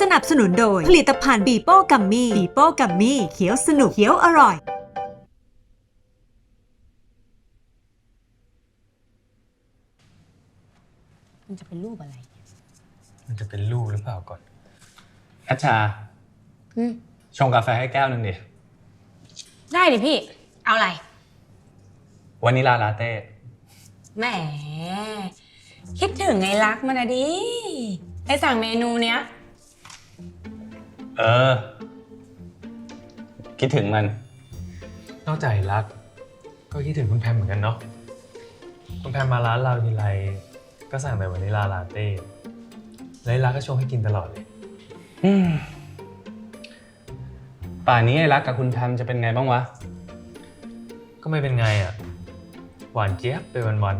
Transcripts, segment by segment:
สนับสนุนโดย ผลิตภัณฑ์บีโป้กัมมี่บีโป้กัมมี่เขียวสนุกเขียวอร่อย มันจะเป็นรูปอะไร มันจะเป็นลูกหรือเปล่าก่อนพัชชาอืมชงกาแฟให้แก้วหนึ่งดิได้ดิพี่ เอาอะไร วานิลาลาเต้ แหม คิดถึงไอ้รักมันอะดิไอสั่งเมนูเนี้ย เออ คิดถึงมัน นอกจากรัก ก็คิดถึงคุณแพมเหมือนกันเนาะคุณแพมมาร้านเราทีไรก็สั่งแต่วานิลาลาเต้แล้วรักก็ชงให้กินตลอดเลยอืมป่านนี้ไอ้รักกับคุณแพมจะเป็นไงบ้างวะ ก็ไม่เป็นไงอะ หวานเจี๊ยบไปวัน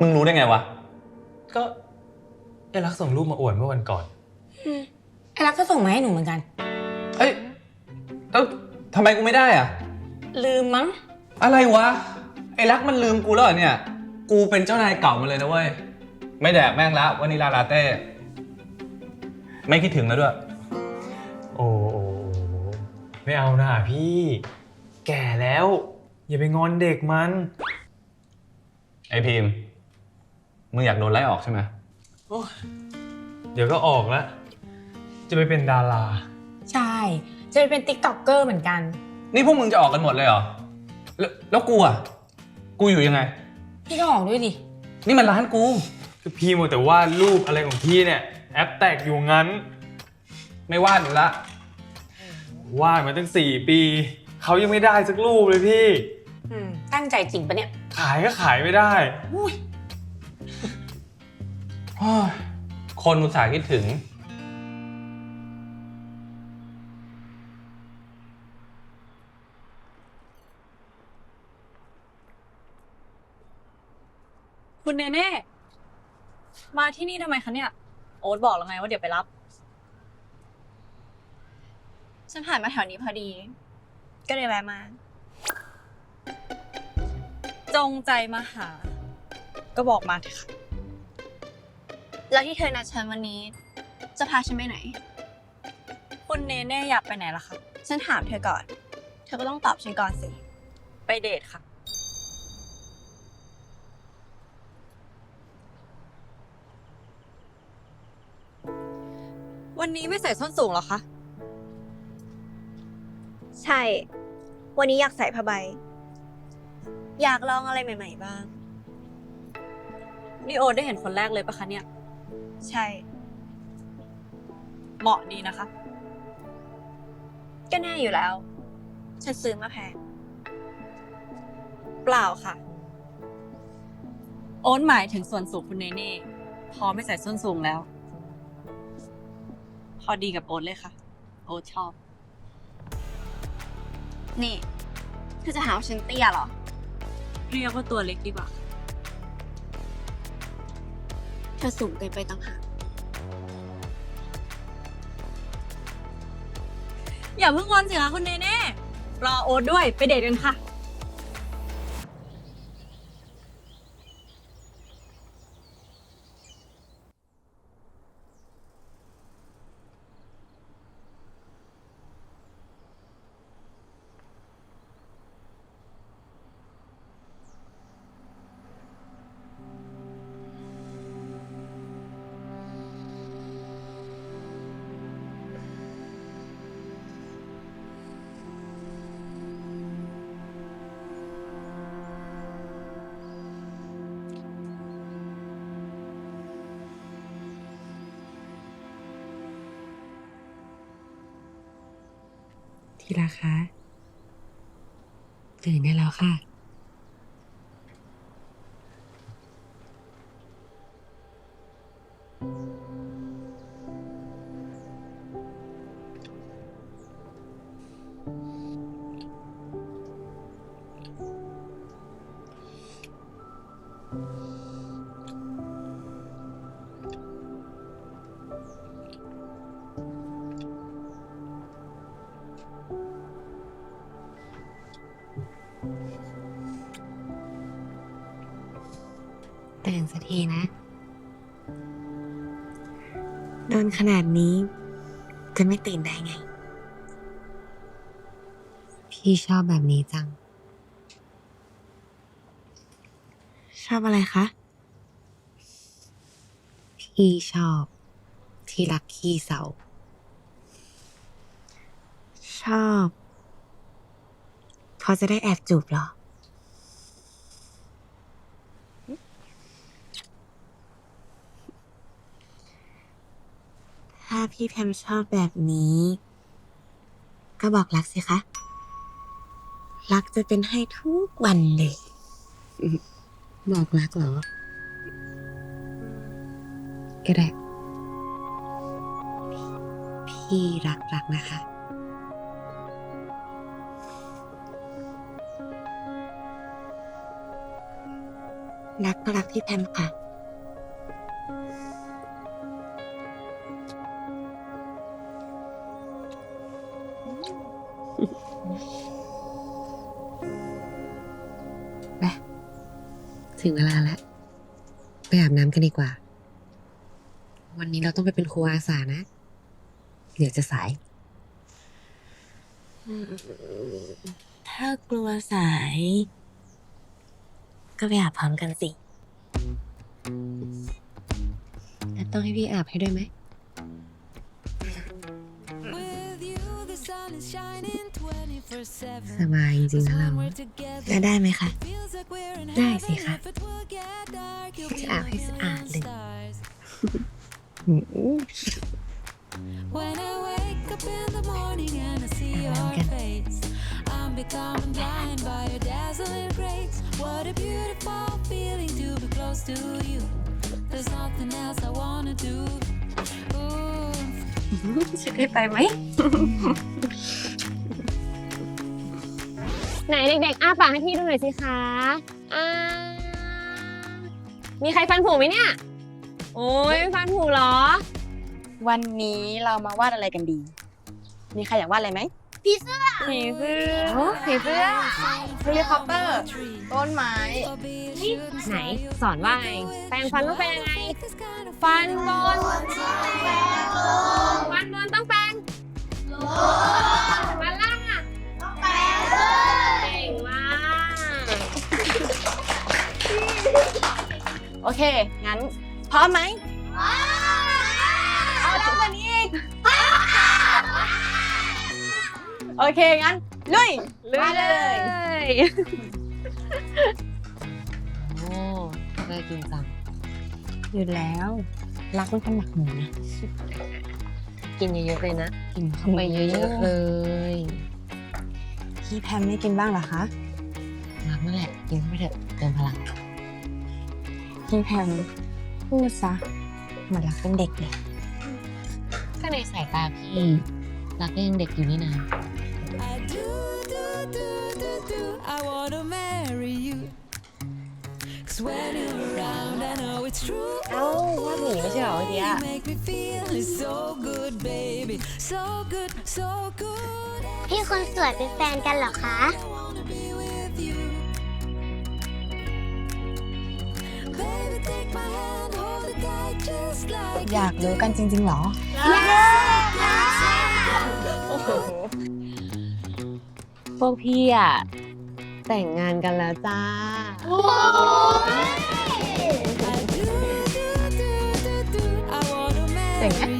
มึงรู้ได้ไงวะๆก็ไอ้รักส่งรูปมาอวดเมื่อวันก่อนไอรักก็ส่งมาให้หนูเหมือนกัน เอ้ยแล้วทำไมกูไม่ได้อะลืมมั้ง อะไรวะ ไอ้รักมันลืมกูแล้วเหรอเนี่ย กูเป็นเจ้านายเก่ามันเลยนะเว้ย ไม่แดกแม่งละวานิลาลาเต้ ไม่คิดถึงแล้วด้วย โอ้โอ้โอ้ไม่เอานะพี่ แก่แล้ว อย่าไปงอนเด็กมัน ไอพิมพ์ มึงอยากโดนไล่ออกใช่ไหมเดี๋ยวก็ออกแล้ว จะไปเป็นดารา ใช่ จะไปเป็นติ๊กต็อกเกอร์เหมือนกัน นี่พวกมึงจะออกกันหมดเลยเหรอ แล้วแล้วกูอะ กูอยู่ยังไง พี่ก็ออกด้วยดิ นี่มันร้านกู คือพี่มัวแต่วาดรูปอะไรของพี่เนี่ยแอปแตกอยู่งั้นไม่วาดอยู่ละ วาดมาตั้งสี่ปี เขายังไม่ได้สักรูปเลยพี่ อืม ตั้งใจจริงปะเนี่ย ขายก็ขายไม่ได้โอ้ย คนอุตส่าห์คิดถึง คุณเนเน่มาที่นี่ทำไมคะเนี่ย โอ๊ตบอกแล้วไงว่าเดี๋ยวไปรับ ฉันผ่านมาแถวนี้พอดี ก็เลยแวะมา จงใจมาหา ก็บอกมาเถอะค่ะ แล้วที่เธอนัดฉันวันนี้ จะพาฉันไปไหน คุณเนเน่อยากไปไหนล่ะคะ ฉันถามเธอก่อน เธอก็ต้องตอบฉันก่อนสิ ไปเดทค่ะ วันนี้ไม่ใส่ส้นสูงเหรอคะ ใช่ วันนี้อยากใส่ผ้าใบ อยากลองอะไรใหม่ ๆ บ้าง นี่โอ๊ตได้เห็นคนแรกเลยปะคะเนี่ย ใช่ เหมาะดีนะคะ ก็แน่อยู่แล้ว ฉันซื้อมาแพง เปล่าค่ะ โอ๊ตหมายถึงส่วนสูงคุณเนเน่ พอไม่ใส่ส้นสูงแล้ว พอดีกับโอ๊ตเลยค่ะ โอ๊ตชอบ นี่เธอจะหาว่าฉันเตี้ยเหรอ เรียกว่าตัวเล็กดีกว่าเธอสูงเกินไปต่างหาก อย่าเพิ่งงอนสิคะคุณเนเน่รอโอ๊ตด้วยไปเดทกันค่ะ ทีละคะตื่นได้แล้วค่ะ ตื่นสักทีนะ โดนขนาดนี้ จะไม่ตื่นได้ไง พี่ชอบแบบนี้จัง ชอบอะไรคะ พี่ชอบ ที่รักขี้เสา ชอบเพราะจะได้แอบจูบเหรอาพี่แพมชอบแบบนี้ ก็บอกรักสิคะ รักจะเป็นให้ทุกวันเลย บอกรักเหรอ ก็ได้ พี่รักรักนะคะ รักก็รักพี่แพมค่ะ ลาแล้วไปอาบน้ำกันดีกว่า วันนี้เราต้องไปเป็นครูอาสานะ เดี๋ยวจะสาย ถ้ากลัวสาย ก็ไปอาบพร้อมกันสิแล้วต้องให้พี่อาบให้ด้วยไหม สบายจริงๆนะเราจะได้ไหมคะ ได้สิคะจะอาบให้สะอาดเลย When I wake up in the morning and I see your face, I'm becoming blind by your dazzling grace. What a beautiful feeling to be close to you. There's nothing else I wanna do. Ooh. จะได้ไปไหม ไหนเด็กๆ อ้าปากให้พี่ดูหน่อยสิคะอ่ามีใครฟันผุไหมเนี่ย โอ้ยฟันผุเหรอ วันนี้เรามาวาดอะไรกันดี มีใครอยากวาดอะไรไหมผีเสื้อผีเสื้อเฮลิคอปเตอร์ ต้นไม้ไหนสอนว่าไงแปรงฟันต้องเป็นยังไง ฟันบนฟันบนต้องแปรง เค งั้น พร้อมไหมเอาแล้วกว่านี้อีกโอเค งั้น ลุยลุยเลย โอ้น่ากินจังอยู่แล้ว รักเป็นคนหมักหมูนะ กินเยอะๆเลยนะ กินเข้าไปเยอะๆเลย พี่แพมไม่กินบ้างเหรอคะ รักนั่นแหละ กินเข้าไปเถอะเติมพลัง พี่แพมพูดซะเหมือนรักเป็นเด็กเลยก็ในสายตาพี่รักก็ยังเด็กอยู่นี่นา I do, do, do, do, do. I wanna marry you. 'Cause when you're around, I know it's true. เอ้าวาดหมีไม่ใช่เหรอเมื่อกี้ You อะ make me feel it's so good, baby. So good, so good. พี่คนสวยเป็นแฟนกันเหรอคะ อยากรู้กันจริงๆเหรอพวกพี่อะแต่งงานกันแล้วจ้า I do, do, do, do, do. I wanna เจ๋งไหม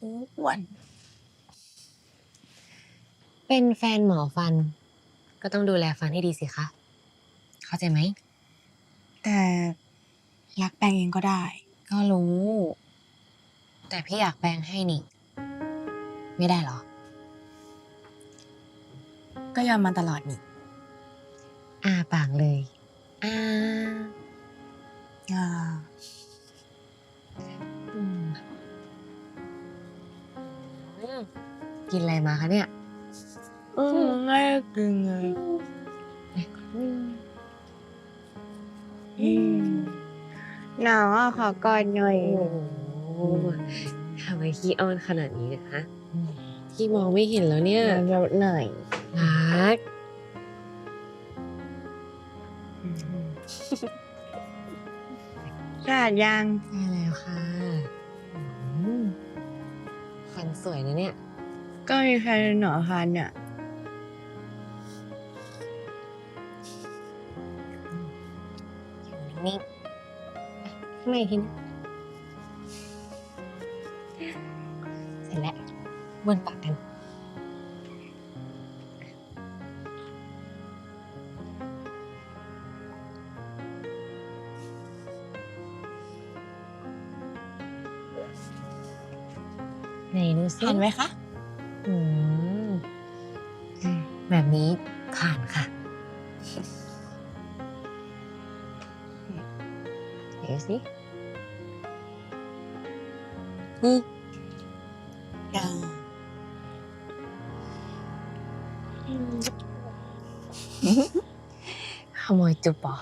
ทุกวัน เป็นแฟนหมอฟัน ก็ต้องดูแลฟันให้ดีสิคะ เข้าใจไหม แต่รักแปรงเองก็ได้ ก็รู้ แต่พี่อยากแปลงให้นี่ ไม่ได้เหรอ ก็ยอมมาตลอดนี่อาปากเลยอา อ่า กินอะไรมาคะเนี่ยอืมง่ายกินเลยหนาวอะขอกอดหน่อย โอ้โหทำไมขี้อ้อนขนาดนี้นะคะขี้มองไม่เห็นแล้วเนี่ยเดี๋ยวหน่อยรักสาดยังใช่แล้วค่ะ สวยนะเนี่ย ก็มีใครหนอพันเนี่ยอยู่นิ่งๆไม่ทีนะเสร็จแล้วบนปากกัน ไหนดูสิผ่านไหมคะอืมแบบนี้ผ่านค่ะเดี๋ยวสินี่ขโมยจุบปอ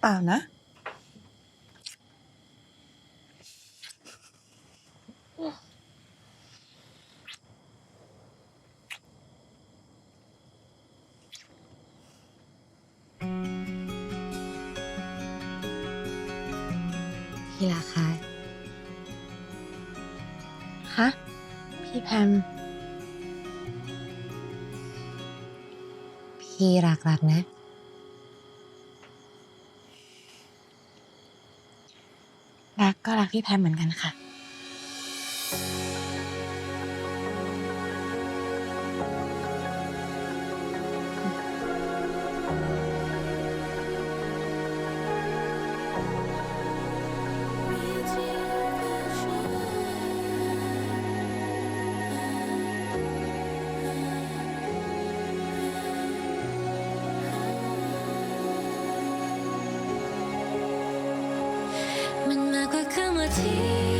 เปล่านะ พี่ราคาฮะ พี่แพม พี่รักรักนะ รักก็รักพี่แพมเหมือนกันค่ะ มัน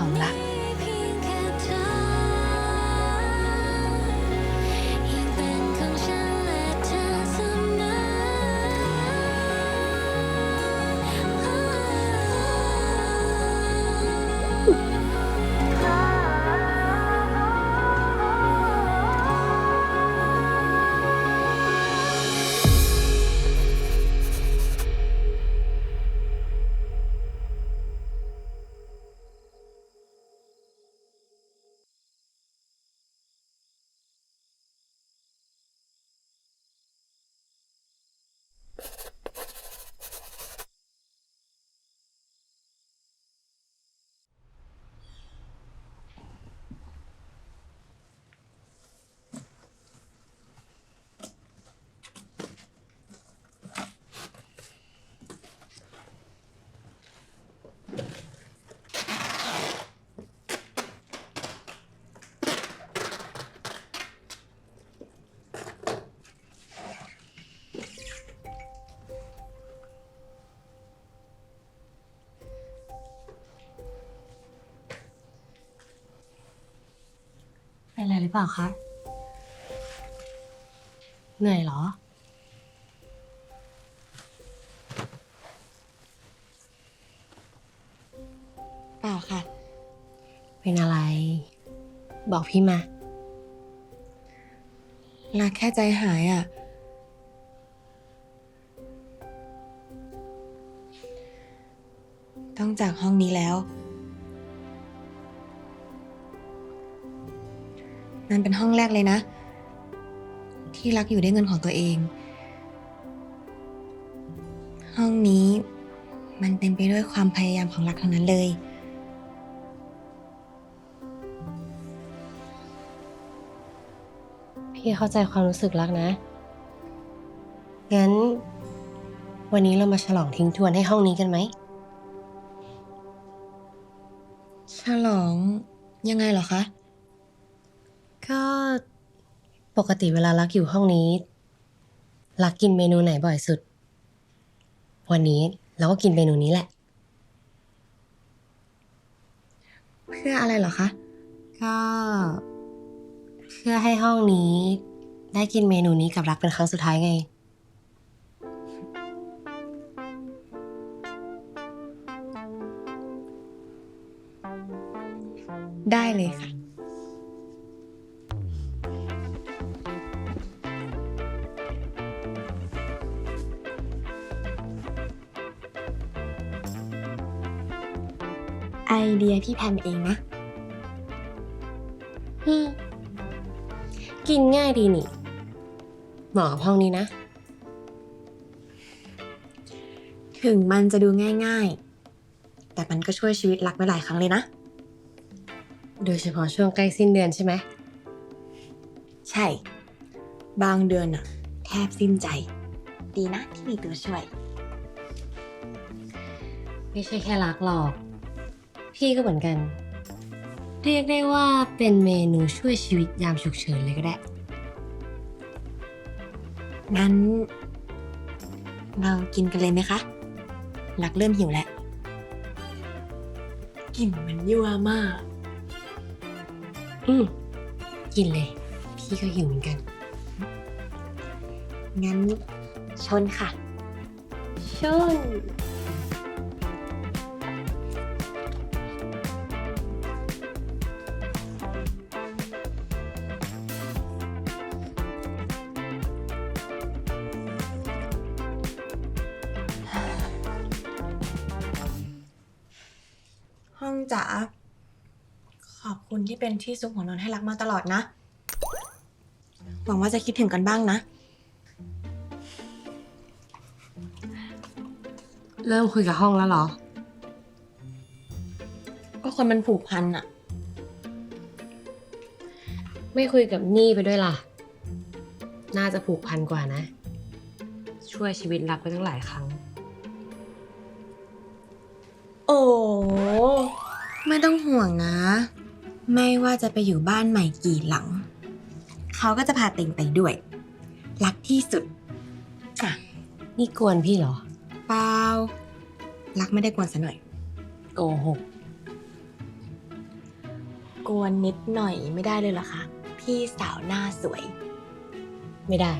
เข เป็นอะไรหรือเปล่าคะ เหนื่อยเหรอ เปล่าค่ะ เป็นอะไร บอกพี่มา รักแค่ใจหายอะ ต้องจากห้องนี้แล้ว นั่นเป็นห้องแรกเลยนะ ที่รักอยู่ได้เงินของตัวเอง ห้องนี้มันเต็มไปด้วยความพยายามของรักทั้งนั้นเลย พี่เข้าใจความรู้สึกรักนะ งั้น วันนี้เรามาฉลองทิ้งทวนให้ห้องนี้กันไหม ฉลองยังไงเหรอคะ ก็ปกติเวลารักอยู่ห้องนี้ รักกินเมนูไหนบ่อยสุด วันนี้เราก็กินเมนูนี้แหละ เพื่ออะไรเหรอคะ ก็ เพื่อให้ห้องนี้ ได้กินเมนูนี้กับรักเป็นครั้งสุดท้ายไง ได้เลยค่ะ เดียพี่แพมเองนะอืมกินง่ายดีนี่เหมาะกับห้องนี้นะ ถึงมันจะดูง่ายๆ แต่มันก็ช่วยชีวิตรักไปหลายครั้งเลยนะ โดยเฉพาะช่วงใกล้สิ้นเดือนใช่ไหม ใช่ บางเดือนอะแทบสิ้นใจ ดีนะที่มีตัวช่วย ไม่ใช่แค่รักหรอก พี่ก็เหมือนกัน เรียกได้ว่าเป็นเมนูช่วยชีวิตยามฉุกเฉินเลยก็ได้ งั้น เรากินกันเลยไหมคะรักเริ่มหิวแล้ว กลิ่นมันยั่วมาก อืมกินเลย พี่ก็หิวเหมือนกัน งั้นชนค่ะ ชน ห้องจ๋าขอบคุณที่เป็นที่ซุกหัวนอนให้รักมาตลอดนะ หวังว่าจะคิดถึงกันบ้างนะ เริ่มคุยกับห้องแล้วเหรอ ก็คนมันผูกพันอะไม่คุยกับนี่ไปด้วยล่ะ น่าจะผูกพันกว่านะ ช่วยชีวิตรักไปตั้งหลายครั้ง โอ้ ไม่ต้องห่วงนะ ไม่ว่าจะไปอยู่บ้านใหม่กี่หลัง เขาก็จะพาเต็งไปด้วย รักที่สุดอะนี่กวนพี่เหรอ เปล่า รักไม่ได้กวนซะหน่อย โกหก กวนนิดหน่อยไม่ได้เลยเหรอคะ พี่สาวหน้าสวย ไม่ได้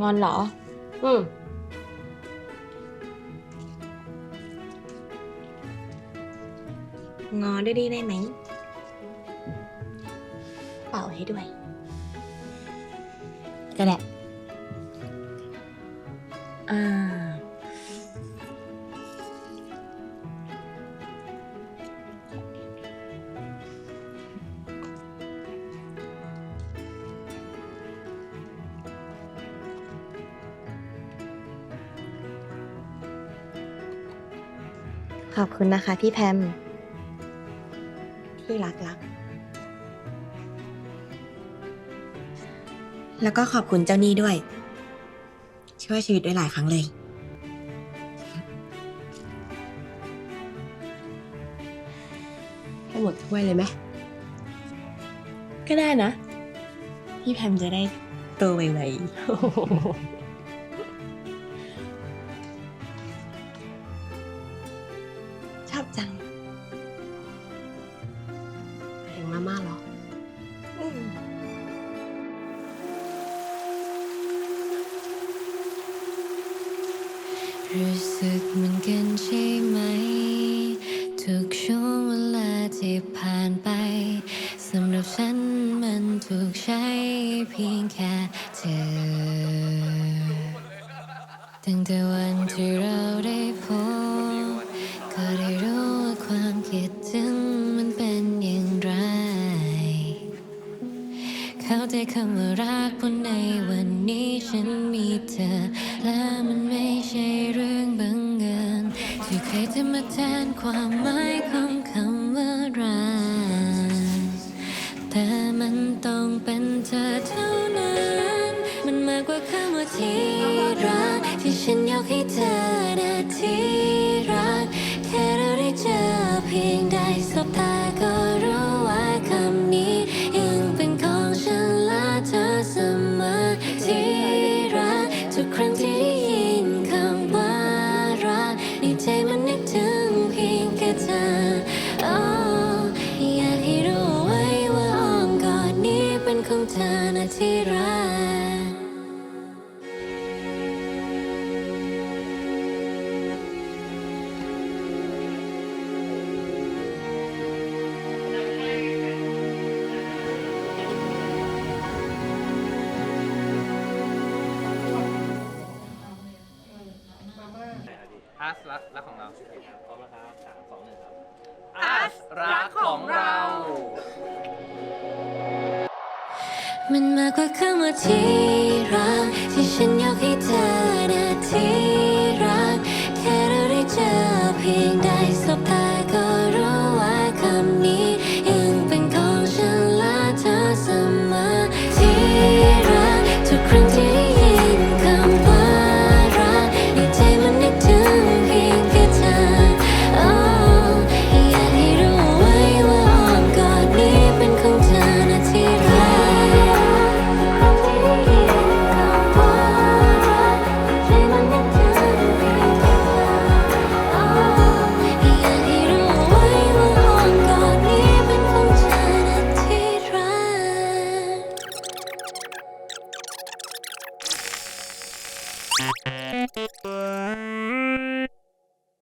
งอนเหรอ อืม งอได้ดีได้ไหม เป่าให้ด้วย ก็ได้อ่าขอบคุณนะคะพี่แพม ที่รักรัก แล้วก็ขอบคุณเจ้าหนี้ด้วย ช่วยชีวิตไว้หลายครั้งเลย ให้หมดถ้วยเลยไหม ก็ได้นะ พี่แพมจะได้โตไวๆชอบจัง ฉันมีเธอ และมันไม่ใช่เรื่องบังเอิญที่ใครจะมาแทนความหมายของคำว่ารักแต่มันต้องเป็นเธอเท่านั้น มันมากกว่าคำว่าที่รักที่ฉันยกให้เธอนะ เป็นของเธอนะที่รักอาร์ตรักรักของเรา มันมากกว่าคำว่าที่รักที่ฉันยกให้เธอนาที่